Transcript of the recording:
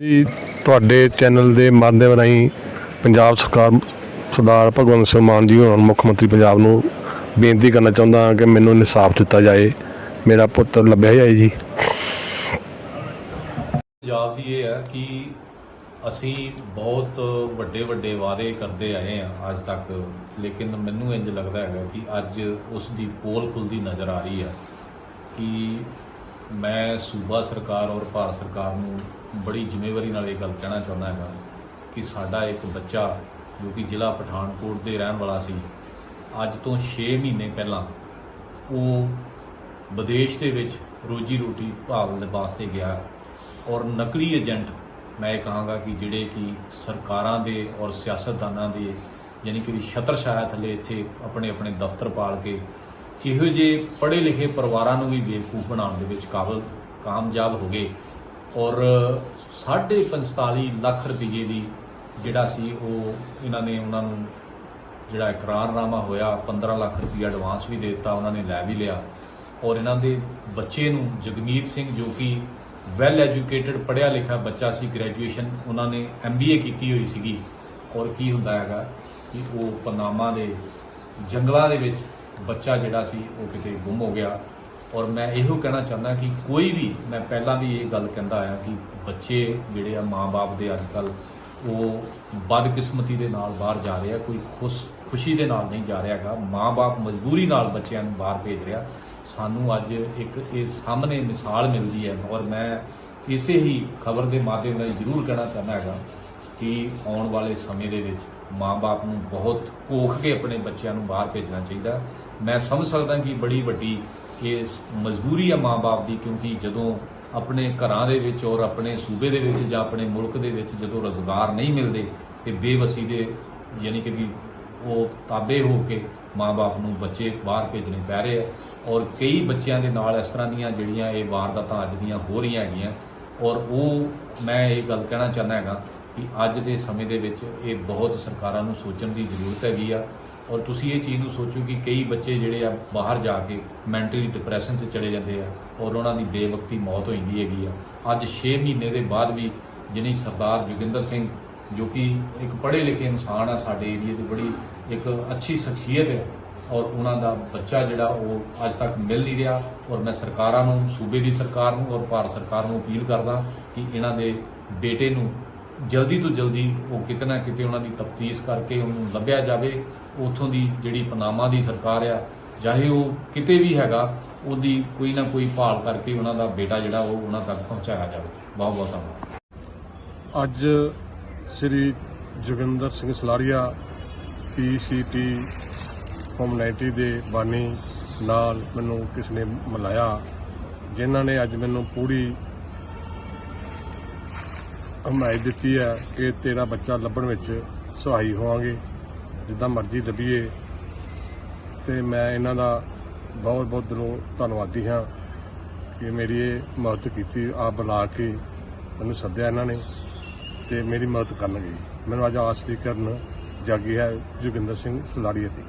ਜੀ, ਤੁਹਾਡੇ ਚੈਨਲ ਦੇ ਮਾਧਿਅਮ ਰਾਹੀਂ ਪੰਜਾਬ ਸਰਕਾਰ, ਸਰਦਾਰ ਭਗਵੰਤ ਸਿੰਘ ਮਾਨ ਜੀ ਹੋਰਾਂ ਮੁੱਖ ਮੰਤਰੀ ਪੰਜਾਬ ਨੂੰ ਬੇਨਤੀ ਕਰਨਾ ਚਾਹੁੰਦਾ ਹਾਂ ਕਿ ਮੈਨੂੰ ਇਨਸਾਫ ਦਿੱਤਾ ਜਾਏ। ਮੇਰਾ ਪੁੱਤ ਲੱਭਿਆ ਜਾਏ ਜੀ। ਪੰਜਾਬ ਦੀ ਇਹ ਹੈ ਕਿ ਅਸੀਂ ਬਹੁਤ ਵੱਡੇ ਵੱਡੇ ਵਾਅਦੇ ਕਰਦੇ ਆਏ ਹਾਂ ਅੱਜ ਤੱਕ, ਲੇਕਿਨ ਮੈਨੂੰ ਇੰਜ ਲੱਗਦਾ ਹੈਗਾ ਕਿ ਅੱਜ ਉਸ ਦੀ ਪੋਲ ਖੁੱਲਦੀ ਨਜ਼ਰ ਆ ਰਹੀ ਹੈ ਕਿ ਮੈਂ ਸੂਬਾ ਸਰਕਾਰ ਔਰ ਭਾਰਤ ਸਰਕਾਰ ਨੂੰ ਬੜੀ ਜ਼ਿੰਮੇਵਾਰੀ ਨਾਲ ਇਹ ਗੱਲ ਕਹਿਣਾ ਚਾਹੁੰਦਾ ਹੈਗਾ ਕਿ ਸਾਡਾ ਇੱਕ ਬੱਚਾ ਜੋ ਕਿ ਜ਼ਿਲ੍ਹਾ ਪਠਾਨਕੋਟ ਦੇ ਰਹਿਣ ਵਾਲਾ ਸੀ, ਅੱਜ ਤੋਂ 6 ਮਹੀਨੇ ਪਹਿਲਾਂ ਉਹ ਵਿਦੇਸ਼ ਦੇ ਵਿੱਚ ਰੋਜੀ ਰੋਟੀ ਭਾਲਣ ਦੇ ਵਾਸਤੇ ਗਿਆ ਔਰ ਨਕਲੀ ਏਜੰਟ ਮੈਂ ਇਹ ਕਹਾਂਗਾ ਕਿ ਜਿਹੜੇ ਕਿ ਸਰਕਾਰਾਂ ਦੇ ਔਰ ਸਿਆਸਤਦਾਨਾਂ ਦੇ ਯਾਨੀ ਕਿ ਵੀ ਛਤਰ ਛਾਇਆ ਥੱਲੇ ਇੱਥੇ ਆਪਣੇ ਆਪਣੇ ਦਫ਼ਤਰ ਪਾਲ ਕੇ ਇਹੋ ਜਿਹੇ ਪੜ੍ਹੇ ਲਿਖੇ ਪਰਿਵਾਰਾਂ ਨੂੰ ਵੀ ਬੇਵਕੂਫ ਬਣਾਉਣ ਦੇ ਵਿੱਚ ਕਾਬਲ, ਕਾਮਯਾਬ ਹੋ ਗਏ। ਔਰ 45 ਲੱਖ ਰੁਪਏ ਦੀ ਜਿਹੜਾ ਸੀ ਉਹ ਇਹਨਾਂ ਨੇ ਉਹਨਾਂ ਨੂੰ ਜਿਹੜਾ ਇਕਰਾਰਨਾਮਾ ਹੋਇਆ 15 ਲੱਖ ਰੁਪਏ ਐਡਵਾਂਸ ਵੀ ਦੇ ਦਿੱਤਾ, ਉਹਨਾਂ ਨੇ ਲੈ ਵੀ ਲਿਆ। ਔਰ ਇਹਨਾਂ ਦੇ ਬੱਚੇ ਨੂੰ ਜਗਮੀਤ ਸਿੰਘ ਜੋ ਕਿ ਵੈਲ ਐਜੂਕੇਟਿਡ ਪੜ੍ਹਿਆ ਲਿਖਿਆ ਬੱਚਾ ਸੀ ਗ੍ਰੈਜੂਏਸ਼ਨ ਉਹਨਾਂ ਨੇ ਐਮਬੀਏ ਕੀਤੀ ਹੋਈ ਸੀਗੀ। ਔਰ ਕੀ ਹੁੰਦਾ ਹੈਗਾ ਕਿ ਉਹ ਪਨਾਮਾ ਦੇ ਜੰਗਲਾਂ ਦੇ ਵਿੱਚ ਬੱਚਾ ਜਿਹੜਾ ਸੀ, ਉਹ ਕਿਤੇ ਗੁੰਮ ਹੋ ਗਿਆ। ਔਰ ਮੈਂ ਇਹੋ ਕਹਿਣਾ ਚਾਹੁੰਦਾ ਕਿ ਕੋਈ ਵੀ, ਮੈਂ ਪਹਿਲਾਂ ਵੀ ਇਹ ਗੱਲ ਕਹਿੰਦਾ ਆਇਆ ਕਿ ਬੱਚੇ ਜਿਹੜੇ ਆ, ਮਾਂ-ਬਾਪ ਦੇ ਅੱਜ ਕੱਲ ਉਹ ਬਦਕਿਸਮਤੀ ਦੇ ਨਾਲ ਬਾਹਰ ਜਾ ਰਹੇ ਆ ਕੋਈ ਖੁਸ਼, ਖੁਸ਼ੀ ਦੇ ਨਾਲ ਨਹੀਂ ਜਾ ਰਿਹਾ ਹੈਗਾ। ਮਾਂ-ਬਾਪ ਮਜਬੂਰੀ ਨਾਲ ਬੱਚਿਆਂ ਨੂੰ ਬਾਹਰ ਭੇਜ ਰਿਹਾ। ਸਾਨੂੰ ਅੱਜ ਇੱਕ ਇਹ ਸਾਹਮਣੇ ਮਿਸਾਲ ਮਿਲਦੀ ਹੈ। ਔਰ ਮੈਂ ਇਸੇ ਹੀ ਖਬਰ ਦੇ ਮਾਧਿਅਮ ਨਾਲ ਜ਼ਰੂਰ ਕਹਿਣਾ ਚਾਹੁੰਦਾ ਹੈਗਾ ਕਿ ਆਉਣ ਵਾਲੇ ਸਮੇਂ ਦੇ ਵਿੱਚ ਮਾਂ-ਬਾਪ ਨੂੰ ਬਹੁਤ ਕੋਖ ਕੇ ਆਪਣੇ ਬੱਚਿਆਂ ਨੂੰ ਬਾਹਰ ਭੇਜਣਾ ਚਾਹੀਦਾ। ਮੈਂ ਸਮਝ ਸਕਦਾ ਕਿ ਬੜੀ ਵੱਡੀ ਇਹ ਮਜਬੂਰੀ ਹੈ ਮਾਂ-ਬਾਪ ਦੀ, ਕਿਉਂਕਿ ਜਦੋਂ ਆਪਣੇ ਘਰਾਂ ਦੇ ਵਿੱਚ ਔਰ ਆਪਣੇ ਸੂਬੇ ਦੇ ਵਿੱਚ ਜਾਂ ਆਪਣੇ ਮੁਲਕ ਦੇ ਵਿੱਚ ਜਦੋਂ ਰੋਜ਼ਗਾਰ ਨਹੀਂ ਮਿਲਦੇ, ਤੇ ਬੇਵਸੀ ਦੇ ਯਾਨੀ ਕਿ ਵੀ ਉਹ ਤਾਬੇ ਹੋ ਕੇ ਮਾਂ-ਬਾਪ ਨੂੰ ਬੱਚੇ ਬਾਹਰ ਭੇਜਣੇ ਪੈ ਰਹੇ ਆ। ਔਰ ਕਈ ਬੱਚਿਆਂ ਦੇ ਨਾਲ ਇਸ ਤਰ੍ਹਾਂ ਦੀਆਂ ਜਿਹੜੀਆਂ ਇਹ ਵਾਰਦਾਤਾਂ ਅੱਜ ਦੀਆਂ ਹੋ ਰਹੀਆਂ ਹੈਗੀਆਂ, ਔਰ ਉਹ ਮੈਂ ਇਹ ਗੱਲ ਕਹਿਣਾ ਚਾਹੁੰਦਾ ਹੈਗਾ ਕਿ ਅੱਜ ਦੇ ਸਮੇਂ ਦੇ ਵਿੱਚ ਇਹ ਬਹੁਤ ਸਰਕਾਰਾਂ ਨੂੰ ਸੋਚਣ ਦੀ ਜ਼ਰੂਰਤ ਹੈਗੀ ਆ। ਔਰ ਤੁਸੀਂ ਇਹ ਚੀਜ਼ ਨੂੰ ਸੋਚੋ ਕਿ ਕਈ ਬੱਚੇ ਜਿਹੜੇ ਆ ਬਾਹਰ ਜਾ ਕੇ ਮੈਂਟਲੀ ਡਿਪਰੈਸ਼ਨ 'ਚ ਚਲੇ ਜਾਂਦੇ ਆ ਔਰ ਉਹਨਾਂ ਦੀ ਬੇਵਕਤੀ ਮੌਤ ਹੋ ਜਾਂਦੀ ਹੈਗੀ ਆ। ਅੱਜ 6 ਮਹੀਨੇ ਦੇ ਬਾਅਦ ਵੀ ਜਿਹਨੀ ਸਰਦਾਰ ਜੋਗਿੰਦਰ ਸਿੰਘ, ਜੋ ਕਿ ਇੱਕ ਪੜ੍ਹੇ ਲਿਖੇ ਇਨਸਾਨ ਆ ਸਾਡੇ ਏਰੀਏ ਦੀ ਬੜੀ ਇੱਕ ਅੱਛੀ ਸ਼ਖਸੀਅਤ ਹੈ ਔਰ ਉਹਨਾਂ ਦਾ ਬੱਚਾ ਜਿਹੜਾ ਉਹ ਅੱਜ ਤੱਕ ਮਿਲ ਨਹੀਂ ਰਿਹਾ ਔਰ ਮੈਂ ਸਰਕਾਰਾਂ ਨੂੰ, ਸੂਬੇ ਦੀ ਸਰਕਾਰ ਨੂੰ ਔਰ ਭਾਰਤ ਸਰਕਾਰ ਨੂੰ ਅਪੀਲ ਕਰਦਾ ਕਿ ਇਹਨਾਂ ਦੇ ਬੇਟੇ ਨੂੰ ਜਲਦੀ ਤੋਂ ਜਲਦੀ ਉਹ ਕਿਤੇ ਨਾ ਕਿਤੇ ਉਹਨਾਂ ਦੀ ਤਫਤੀਸ਼ ਕਰਕੇ ਉਹਨੂੰ ਲੱਭਿਆ ਜਾਵੇ, ਉਥੋਂ ਦੀ ਜਿਹੜੀ ਪਨਾਮਾ ਦੀ ਸਰਕਾਰ ਆ, ਚਾਹੇ ਉਹ ਕਿਤੇ ਵੀ ਹੈਗਾ, ਉਹਦੀ ਕੋਈ ਨਾ ਕੋਈ ਭਾਲ ਕਰਕੇ ਉਹਨਾਂ ਦਾ ਬੇਟਾ ਜਿਹੜਾ ਉਹ ਉਹਨਾਂ ਤੱਕ ਪਹੁੰਚਾਇਆ ਜਾਵੇ। ਬਹੁਤ ਬਹੁਤ ਧੰਨਵਾਦ। ਅੱਜ ਸ੍ਰੀ ਜੋਗਿੰਦਰ ਸਿੰਘ ਸਲਾਰੀਆ ਪੀਸੀਟੀ ਕਮਿਊਨਿਟੀ ਦੇ ਬਾਨੀ ਨਾਲ ਮੈਨੂੰ ਕਿਸ ਨੇ ਮਿਲਾਇਆ, ਜਿਨ੍ਹਾਂ ਨੇ ਅੱਜ ਮੈਨੂੰ ਪੂਰੀ ਹਮਾਇਤ ਦਿੱਤੀ ਹੈ ਕਿ ਤੇਰਾ ਬੱਚਾ ਲੱਭਣ ਵਿੱਚ ਸਹਾਈ ਹੋਵਾਂਗੇ। ਜਿੱਦਾਂ ਮਰਜ਼ੀ ਲੱਭੀਏ। ਤੇ ਮੈਂ ਇਹਨਾਂ ਦਾ ਬਹੁਤ ਬਹੁਤ ਦਿਲੋਂ ਧੰਨਵਾਦੀ ਹਾਂ ਕਿ ਮੇਰੀ ਇਹ ਮਦਦ ਕੀਤੀ, ਆਪ ਬੁਲਾ ਕੇ ਮੈਨੂੰ ਸੱਦਿਆ ਇਹਨਾਂ ਨੇ ਤੇ ਮੇਰੀ ਮਦਦ ਕਰਨਗੇ। ਮੈਨੂੰ ਅੱਜ ਆਸ ਦੀ ਕਰਨ ਜਾਗੀ ਹੈ ਜੋਗਿੰਦਰ ਸਿੰਘ ਸਲਾੜੀਆ ਦੀ।